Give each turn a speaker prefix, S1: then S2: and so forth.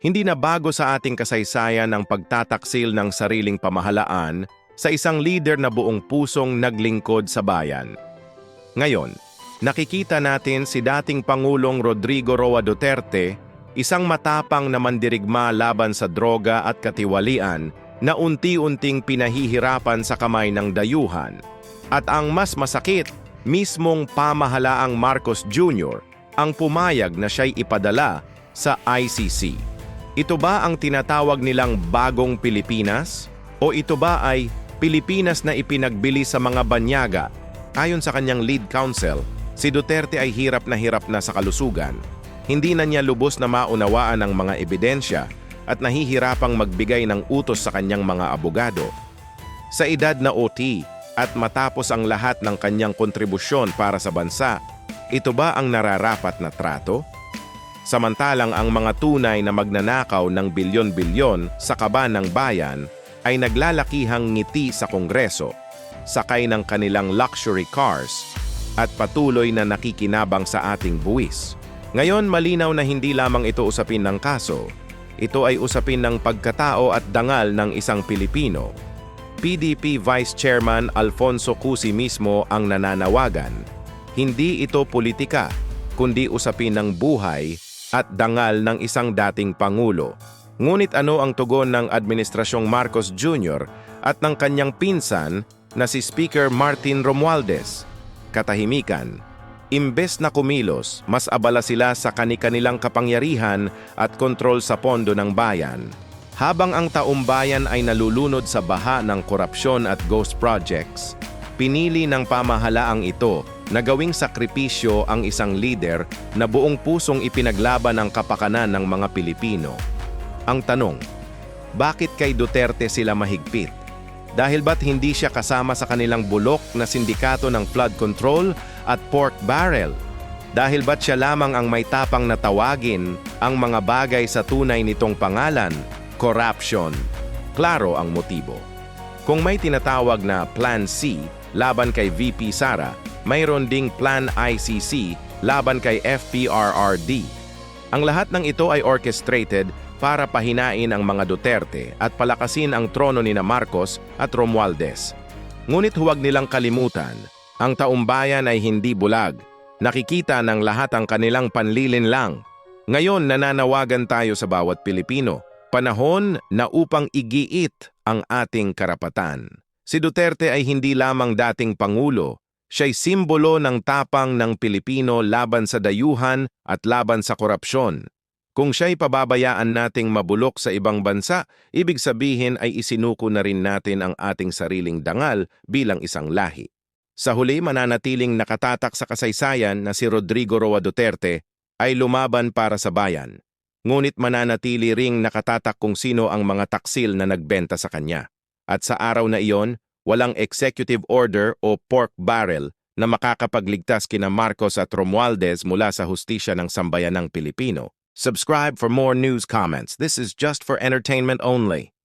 S1: Hindi na bago sa ating kasaysayan ang pagtataksil ng sariling pamahalaan sa isang leader na buong pusong naglingkod sa bayan. Ngayon, nakikita natin si dating Pangulong Rodrigo Roa Duterte, isang matapang na mandirigma laban sa droga at katiwalian na unti-unting pinahihirapan sa kamay ng dayuhan. At ang mas masakit, mismong pamahalaang Marcos Jr. ang pumayag na siya'y ipadala sa ICC. Ito ba ang tinatawag nilang bagong Pilipinas? O ito ba ay Pilipinas na ipinagbili sa mga banyaga? Ayon sa kanyang lead counsel, si Duterte ay hirap na hirap na sa kalusugan. Hindi na niya lubos na maunawaan ang mga ebidensya at nahihirapang magbigay ng utos sa kanyang mga abogado. Sa edad na OT at matapos ang lahat ng kanyang kontribusyon para sa bansa, ito ba ang nararapat na trato? Samantalang ang mga tunay na magnanakaw ng bilyon-bilyon sa kaba ng bayan ay naglalakihang ngiti sa Kongreso, sakay ng kanilang luxury cars at patuloy na nakikinabang sa ating buwis. Ngayon malinaw na hindi lamang ito usapin ng kaso, ito ay usapin ng pagkatao at dangal ng isang Pilipino. PDP Vice Chairman Alfonso Cusi mismo ang nananawagan. Hindi ito politika, kundi usapin ng buhay at dangal ng isang dating Pangulo. Ngunit ano ang tugon ng Administrasyong Marcos Jr. at ng kanyang pinsan na si Speaker Martin Romualdez? Katahimikan. Imbes na kumilos, mas abala sila sa kani-kanilang kapangyarihan at kontrol sa pondo ng bayan. Habang ang taumbayan ay nalulunod sa baha ng korupsyon at ghost projects, pinili ng pamahalaang ito na gawing sakripisyo ang isang leader na buong pusong ipinaglaban ang kapakanan ng mga Pilipino. Ang tanong, bakit kay Duterte sila mahigpit? Dahil ba't hindi siya kasama sa kanilang bulok na sindikato ng flood control at pork barrel? Dahil ba't siya lamang ang may tapang na tawagin ang mga bagay sa tunay nitong pangalan, corruption? Klaro ang motibo. Kung may tinatawag na Plan C laban kay VP Sara, mayroon ding Plan ICC laban kay FPRRD. Ang lahat ng ito ay orchestrated para pahinain ang mga Duterte at palakasin ang trono ni na Marcos at Romualdez. Ngunit huwag nilang kalimutan, ang taumbayan ay hindi bulag. Nakikita ng lahat ang kanilang panlilin lang. Ngayon nananawagan tayo sa bawat Pilipino, panahon na upang igiit ang ating karapatan. Si Duterte ay hindi lamang dating Pangulo, siya'y simbolo ng tapang ng Pilipino laban sa dayuhan at laban sa korupsyon. Kung siya'y pababayaan nating mabulok sa ibang bansa, ibig sabihin ay isinuko na rin natin ang ating sariling dangal bilang isang lahi. Sa huli mananatiling nakatatak sa kasaysayan na si Rodrigo Roa Duterte ay lumaban para sa bayan. Ngunit mananatili ring nakatatak kung sino ang mga taksil na nagbenta sa kanya. At sa araw na iyon, walang executive order o pork barrel na makakapagligtas kina Marcos at Romualdez mula sa hustisya ng sambayanang Pilipino. Subscribe for more news comments. This is just for entertainment only.